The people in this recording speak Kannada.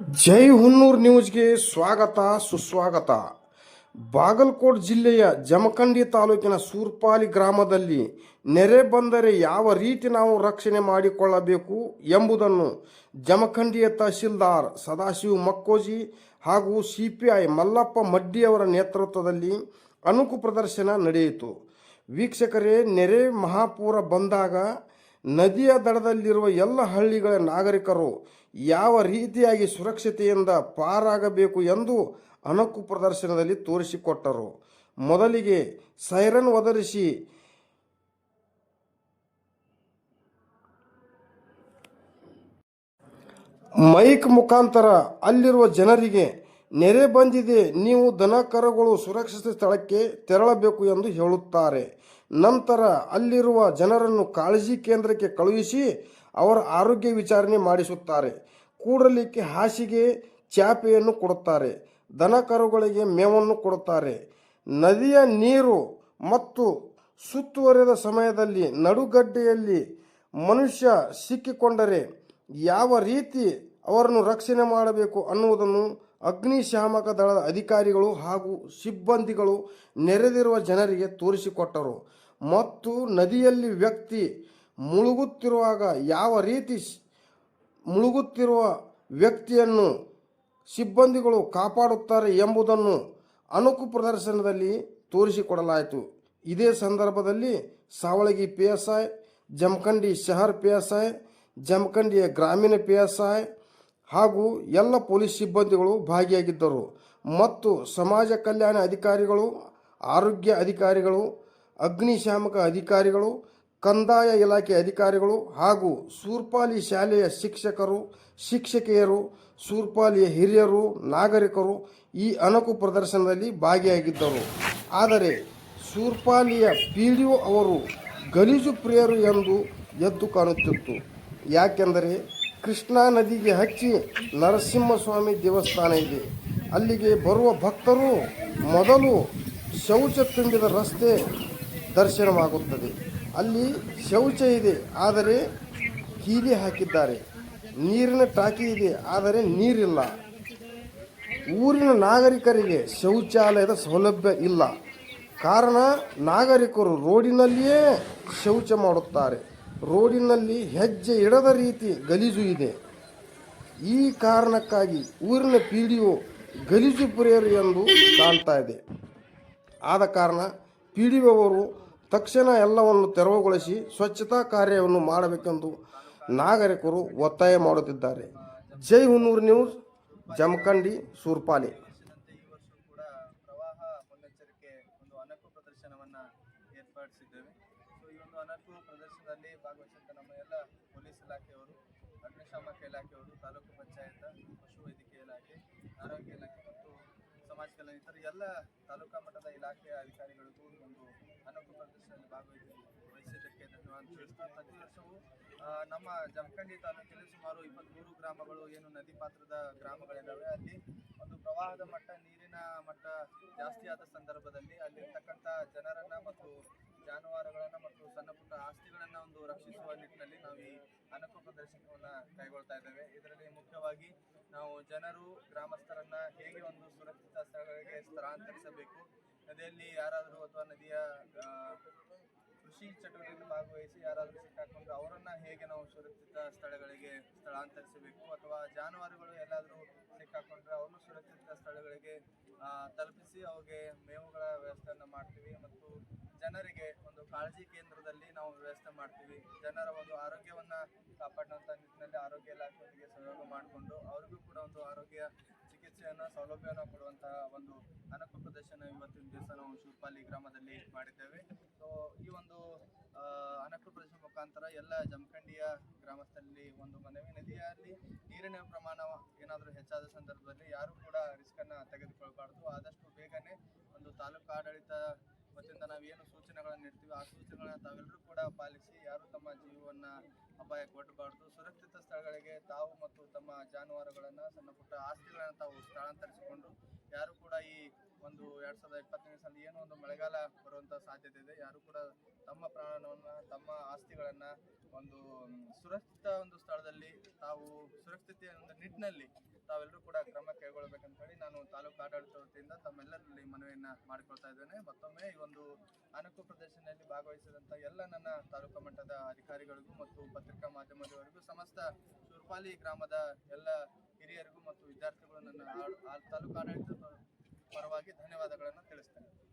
ಜೈ ಹುನ್ನೂರ್ ನ್ಯೂಸ್ಗೆ ಸ್ವಾಗತ, ಸುಸ್ವಾಗತ. ಬಾಗಲಕೋಟ್ ಜಿಲ್ಲೆಯ ಜಮಖಂಡಿ ತಾಲೂಕಿನ ಸೂರ್ಪಾಲಿ ಗ್ರಾಮದಲ್ಲಿ ನೆರೆ ಬಂದರೆ ಯಾವ ರೀತಿ ನಾವು ರಕ್ಷಣೆ ಮಾಡಿಕೊಳ್ಳಬೇಕು ಎಂಬುದನ್ನು ಜಮಖಂಡಿಯ ತಹಶೀಲ್ದಾರ್ ಸದಾಶಿವ ಮಕ್ಕೋಜಿ ಹಾಗೂ ಸಿಪಿಐ ಮಲ್ಲಪ್ಪ ಮಡ್ಡಿಯವರ ನೇತೃತ್ವದಲ್ಲಿ ಅಣುಕು ಪ್ರದರ್ಶನ ನಡೆಯಿತು. ವೀಕ್ಷಕರೇ, ನೆರೆ ಮಹಾಪೂರ ಬಂದಾಗ ನದಿಯ ದಡದಲ್ಲಿರುವ ಎಲ್ಲ ಹಳ್ಳಿಗಳ ನಾಗರಿಕರು ಯಾವ ರೀತಿಯಾಗಿ ಸುರಕ್ಷತೆಯಿಂದ ಪಾರಾಗಬೇಕು ಎಂದು ಅಣಕು ಪ್ರದರ್ಶನದಲ್ಲಿ ತೋರಿಸಿಕೊಟ್ಟರು. ಮೊದಲಿಗೆ ಸೈರನ್ ಒದರಿಸಿ ಮೈಕ್ ಮುಖಾಂತರ ಅಲ್ಲಿರುವ ಜನರಿಗೆ ನೆರೆ ಬಂದಿದೆ, ನೀವು ದನ ಕರುಗಳು ಸುರಕ್ಷಿತ ಸ್ಥಳಕ್ಕೆ ತೆರಳಬೇಕು ಎಂದು ಹೇಳುತ್ತಾರೆ. ನಂತರ ಅಲ್ಲಿರುವ ಜನರನ್ನು ಕಾಳಜಿ ಕೇಂದ್ರಕ್ಕೆ ಕಳುಹಿಸಿ ಅವರ ಆರೋಗ್ಯ ವಿಚಾರಣೆ ಮಾಡಿಸುತ್ತಾರೆ. ಕೂಡಲಿಕ್ಕೆ ಹಾಸಿಗೆ, ಚಾಪೆಯನ್ನು ಕೊಡುತ್ತಾರೆ. ದನ ಕರುಗಳಿಗೆ ಮೇವನ್ನು ಕೊಡುತ್ತಾರೆ. ನದಿಯ ನೀರು ಮತ್ತು ಸುತ್ತುವರೆದ ಸಮಯದಲ್ಲಿ ನಡುಗಡ್ಡೆಯಲ್ಲಿ ಮನುಷ್ಯ ಸಿಕ್ಕಿಕೊಂಡರೆ ಯಾವ ರೀತಿ ಅವರನ್ನು ರಕ್ಷಣೆ ಮಾಡಬೇಕು ಅನ್ನುವುದನ್ನು ಅಗ್ನಿಶಾಮಕ ದಳದ ಅಧಿಕಾರಿಗಳು ಹಾಗೂ ಸಿಬ್ಬಂದಿಗಳು ನೆರೆದಿರುವ ಜನರಿಗೆ ತೋರಿಸಿಕೊಟ್ಟರು. ಮತ್ತು ನದಿಯಲ್ಲಿ ವ್ಯಕ್ತಿ ಮುಳುಗುತ್ತಿರುವಾಗ ಯಾವ ರೀತಿ ಮುಳುಗುತ್ತಿರುವ ವ್ಯಕ್ತಿಯನ್ನು ಸಿಬ್ಬಂದಿಗಳು ಕಾಪಾಡುತ್ತಾರೆ ಎಂಬುದನ್ನು ಅಣುಕು ಪ್ರದರ್ಶನದಲ್ಲಿ ತೋರಿಸಿಕೊಡಲಾಯಿತು. ಇದೇ ಸಂದರ್ಭದಲ್ಲಿ Savalagi P S I Jamkhandi ಶಹರ್ P S I ಜಮಖಂಡಿಯ ಗ್ರಾಮೀಣ ಪಿ ಎಸ್ ಐ ಹಾಗೂ ಎಲ್ಲ ಪೊಲೀಸ್ ಸಿಬ್ಬಂದಿಗಳು ಭಾಗಿಯಾಗಿದ್ದರು. ಮತ್ತು ಸಮಾಜ ಕಲ್ಯಾಣ ಅಧಿಕಾರಿಗಳು, ಆರೋಗ್ಯ ಅಧಿಕಾರಿಗಳು, ಅಗ್ನಿಶಾಮಕ ಅಧಿಕಾರಿಗಳು, ಕಂದಾಯ ಇಲಾಖೆ ಅಧಿಕಾರಿಗಳು ಹಾಗೂ ಸೂರ್ಪಾಲಿ ಶಾಲೆಯ ಶಿಕ್ಷಕರು, ಶಿಕ್ಷಕಿಯರು, ಸೂರ್ಪಾಲಿಯ ಹಿರಿಯರು, ನಾಗರಿಕರು ಈ ಅಣಕು ಪ್ರದರ್ಶನದಲ್ಲಿ ಭಾಗಿಯಾಗಿದ್ದರು. ಆದರೆ ಸೂರ್ಪಾಲಿಯ ಪಿ ಅವರು ಗಲೀಜು ಪ್ರಿಯರು ಎಂದು ಎದ್ದು ಕಾಣುತ್ತಿತ್ತು. ಯಾಕೆಂದರೆ ಕೃಷ್ಣಾ ನದಿಗೆ ಹಚ್ಚಿ ನರಸಿಂಹಸ್ವಾಮಿ ದೇವಸ್ಥಾನ ಇದೆ. ಅಲ್ಲಿಗೆ ಬರುವ ಭಕ್ತರು ಮೊದಲು ಶೌಚ ತುಂಬಿದ ರಸ್ತೆ ದರ್ಶನವಾಗುತ್ತದೆ. ಅಲ್ಲಿ ಶೌಚ ಇದೆ, ಆದರೆ ಕೀಲಿ ಹಾಕಿದ್ದಾರೆ. ನೀರಿನ ಟಾಕಿ ಇದೆ, ಆದರೆ ನೀರಿಲ್ಲ. ಊರಿನ ನಾಗರಿಕರಿಗೆ ಶೌಚಾಲಯದ ಸೌಲಭ್ಯ ಇಲ್ಲ. ಕಾರಣ, ನಾಗರಿಕರು ರೋಡಿನಲ್ಲಿಯೇ ಶೌಚ ಮಾಡುತ್ತಾರೆ. ರೋಡಿನಲ್ಲಿ ಹೆಜ್ಜೆ ಇಡದ ರೀತಿ ಗಲೀಜು ಇದೆ. ಈ ಕಾರಣಕ್ಕಾಗಿ ಊರಿನ ಪಿ ಡಿ ಒ ಗಲೀಜು ಪುರಿಯರು ಎಂದು ಕಾಣ್ತಾ ಇದೆ. ಆದ ಕಾರಣ ಪಿ ಡಿ ಅವರು ತಕ್ಷಣ ಎಲ್ಲವನ್ನು ತೆರವುಗೊಳಿಸಿ ಸ್ವಚ್ಛತಾ ಕಾರ್ಯವನ್ನು ಮಾಡಬೇಕೆಂದು ನಾಗರಿಕರು ಒತ್ತಾಯ ಮಾಡುತ್ತಿದ್ದಾರೆ. ಜೈ ಹುನ್ನೂರು ನ್ಯೂಸ್, ಜಮಖಂಡಿ, ಸೂರ್ಪಾಲಿ ವರ್ಷದಂತೆ ಈ ವರ್ಷ ಕೂಡ ಪ್ರವಾಹ ಮುನ್ನೆಚ್ಚರಿಕೆ ಒಂದು ಅಣಕು ಪ್ರದರ್ಶನವನ್ನ ಏರ್ಪಡಿಸಿದ್ದೇವೆ ಸೊ ಈ ಒಂದು ಅಣಕು ಪ್ರದರ್ಶನದಲ್ಲಿ ಭಾಗವಹಿಸಿದ ನಮ್ಮ ಎಲ್ಲ ಪೊಲೀಸ್ ಇಲಾಖೆಯವರು ಅಗ್ನಿಶಾಮಕ ಇಲಾಖೆಯವರು, ತಾಲೂಕು ಪಂಚಾಯತ್ ಪಶುವೈದ್ಯಕೀಯ ಇಲಾಖೆ, ಆರೋಗ್ಯ ಇಲಾಖೆ ಮತ್ತು ಸಮಾಜ ಕಲ್ಯಾಣ ಇತರ ಎಲ್ಲ ತಾಲೂಕಾ ಮಟ್ಟದ ಇಲಾಖೆಯ ಅಧಿಕಾರಿಗಳಿಗೂ ಒಂದು ಅನುಕೂಲ ಪ್ರದರ್ಶನದಲ್ಲಿ ಭಾಗವಹಿಸಿ ವಹಿಸಿದ್ದಕ್ಕೆ ಧನ್ಯವಾದ ತಿಳಿಸ್ತಾ ಪ್ರತಿ ವರ್ಷವೂ ನಮ್ಮ ಜಮಖಂಡಿ ತಾಲೂಕಿನಲ್ಲಿ ಸುಮಾರು ಇಪ್ಪತ್ತ್ಮೂರು ಗ್ರಾಮಗಳು, ಏನು ನದಿ ಪಾತ್ರದ ಗ್ರಾಮಗಳಿದ್ದಾವೆ. ಅಲ್ಲಿ ಒಂದು ಪ್ರವಾಹದ ಮಟ್ಟ, ನೀರಿನ ಮಟ್ಟ ಜಾಸ್ತಿ ಆದ ಸಂದರ್ಭದಲ್ಲಿ ಅಲ್ಲಿರ್ತಕ್ಕಂಥ ಜನರನ್ನು ಮತ್ತು ಜಾನುವಾರುಗಳನ್ನ ಮತ್ತು ಸಣ್ಣ ಪುಟ್ಟ ಆಸ್ತಿಗಳನ್ನು ಒಂದು ರಕ್ಷಿಸುವ ನಿಟ್ಟಿನಲ್ಲಿ ನಾವು ಈ ಅಣಕು ಪ್ರದರ್ಶನವನ್ನ ಕೈಗೊಳ್ತಾ ಇದ್ದೇವೆ. ಇದರಲ್ಲಿ ಮುಖ್ಯವಾಗಿ ನಾವು ಜನರು, ಗ್ರಾಮಸ್ಥರನ್ನ ಹೇಗೆ ಒಂದು ಸುರಕ್ಷಿತ ಸ್ಥಳಗಳಿಗೆ ಸ್ಥಳಾಂತರಿಸಬೇಕು, ನದಿಯಲ್ಲಿ ಯಾರಾದರೂ ಅಥವಾ ನದಿಯ ಕೃಷಿ ಚಟುವಟಿಕೆಯಲ್ಲಿ ಭಾಗವಹಿಸಿ ಯಾರಾದರೂ ಸಿಕ್ಕಾಕೊಂಡು ಅವರನ್ನ ಹೇಗೆ ನಾವು ಸುರಕ್ಷಿತ ಸ್ಥಳಗಳಿಗೆ ಸ್ಥಳಾಂತರಿಸಬೇಕು ಅಥವಾ ಜಾನುವಾರುಗಳು ಎಲ್ಲಾದರೂ ಸಿಕ್ಕಾಕೊಂಡ್ರೆ ಆ, ತಲುಪಿಸಿ ಅವ್ರಿಗೆ ಮೇವುಗಳ ವ್ಯವಸ್ಥೆಯನ್ನು ಮಾಡ್ತೀವಿ ಮತ್ತು ಜನರಿಗೆ ಒಂದು ಕಾಳಜಿ ಕೇಂದ್ರದಲ್ಲಿ ನಾವು ವ್ಯವಸ್ಥೆ ಮಾಡ್ತೀವಿ. ಜನರ ಒಂದು ಆರೋಗ್ಯವನ್ನ ಕಾಪಾಡುವಂಥ ನಿಟ್ಟಿನಲ್ಲಿ ಆರೋಗ್ಯ ಇಲಾಖೆಯೊಂದಿಗೆ ಸಹಯೋಗ ಮಾಡಿಕೊಂಡು ಅವರಿಗೂ ಕೂಡ ಒಂದು ಆರೋಗ್ಯ ಚಿಕಿತ್ಸೆಯನ್ನ ಸೌಲಭ್ಯವನ್ನು ಕೊಡುವಂತಹ ಒಂದು ಅನಕು ಪ್ರದರ್ಶನ ಇವತ್ತಿನ ದಿವಸ ನಾವು ಶಿವಪಾಲಿ ಗ್ರಾಮದಲ್ಲಿ ಮಾಡಿದ್ದೇವೆ. ಸೊ ಈ ಒಂದು ಅನಕು ಪ್ರದರ್ಶನ ಮುಖಾಂತರ ಎಲ್ಲ ಜಮಖಂಡಿಯ ಗ್ರಾಮಸ್ಥರಲ್ಲಿ ಒಂದು ಮನವಿ ನದಿಯಲ್ಲಿ ನೀರಿನ ಪ್ರಮಾಣ ಏನಾದರೂ ಹೆಚ್ಚಾದ ಸಂದರ್ಭದಲ್ಲಿ ಯಾರು ಕೂಡ ರಿಸ್ಕ್ ಅನ್ನ ತೆಗೆದುಕೊಳ್ಬಾರ್ದು ಆದಷ್ಟು ಬೇಗನೆ ಒಂದು ತಾಲೂಕು ಆಡಳಿತ ವತಿಯಿಂದ ನಾವೇನು ಸೂಚನೆಗಳನ್ನು ನೀಡ್ತೀವಿ ಆ ಸೂಚನೆಗಳನ್ನ ತಾವೆಲ್ಲರೂ ಕೂಡ ಪಾಲಿಸಿ ಯಾರು ತಮ್ಮ ಜೀವವನ್ನ ಅಪಾಯಕ್ಕೆ ಒಡ್ಡಬಾರ್ದು ಸುರಕ್ಷಿತ ಸ್ಥಳಗಳಿಗೆ ತಾವು ಮತ್ತು ತಮ್ಮ ಜಾನುವಾರುಗಳನ್ನ, ಸಣ್ಣ ಪುಟ್ಟ ಆಸ್ತಿಗಳನ್ನ ತಾವು ಸ್ಥಳಾಂತರಿಸಿಕೊಂಡು ಯಾರು ಕೂಡ ಈ ಒಂದು ಎರಡ್ ಸಾವಿರದ ಇಪ್ಪತ್ತನೇ ಸಾಲ ಏನೋ ಒಂದು ಮಳೆಗಾಲ ಬರುವಂತ ಸಾಧ್ಯತೆ ಇದೆ. ಯಾರು ಕೂಡ ತಮ್ಮ ಪ್ರಾಣವನ್ನ, ತಮ್ಮ ಆಸ್ತಿಗಳನ್ನ ಒಂದು ಸುರಕ್ಷಿತ ಒಂದು ಸ್ಥಳದಲ್ಲಿ ತಾವು ಸುರಕ್ಷತೆಯ ಒಂದು ನಿಟ್ಟಿನಲ್ಲಿ ತಾವೆಲ್ಲರೂ ಕೂಡ ಕ್ರಮ ಕೈಗೊಳ್ಳಬೇಕಂತ ಹೇಳಿ ತಾಲೂಕು ತಮ್ಮೆಲ್ಲರಲ್ಲಿ ಮನವಿಯನ್ನ ಮಾಡಿಕೊಳ್ತಾ ಇದ್ದೇನೆ. ಮತ್ತೊಮ್ಮೆ ಈ ಒಂದು ಅನಕು ಪ್ರದರ್ಶನದಲ್ಲಿ ಭಾಗವಹಿಸಿದಂತ ಎಲ್ಲ ನನ್ನ ತಾಲೂಕು ಮಟ್ಟದ ಅಧಿಕಾರಿಗಳಿಗೂ ಮತ್ತು ಪತ್ರಿಕಾ ಮಾಧ್ಯಮದವರಿಗೂ, ಸಮಸ್ತ ಸುರ್ಪಾಲಿ ಗ್ರಾಮದ ಎಲ್ಲ ಹಿರಿಯರಿಗೂ ಮತ್ತು ವಿದ್ಯಾರ್ಥಿಗಳು ನನ್ನ ತಾಲೂಕು ಆಡಳಿತ ಪರವಾಗಿ ಧನ್ಯವಾದಗಳನ್ನು ತಿಳಿಸ್ತೇನೆ.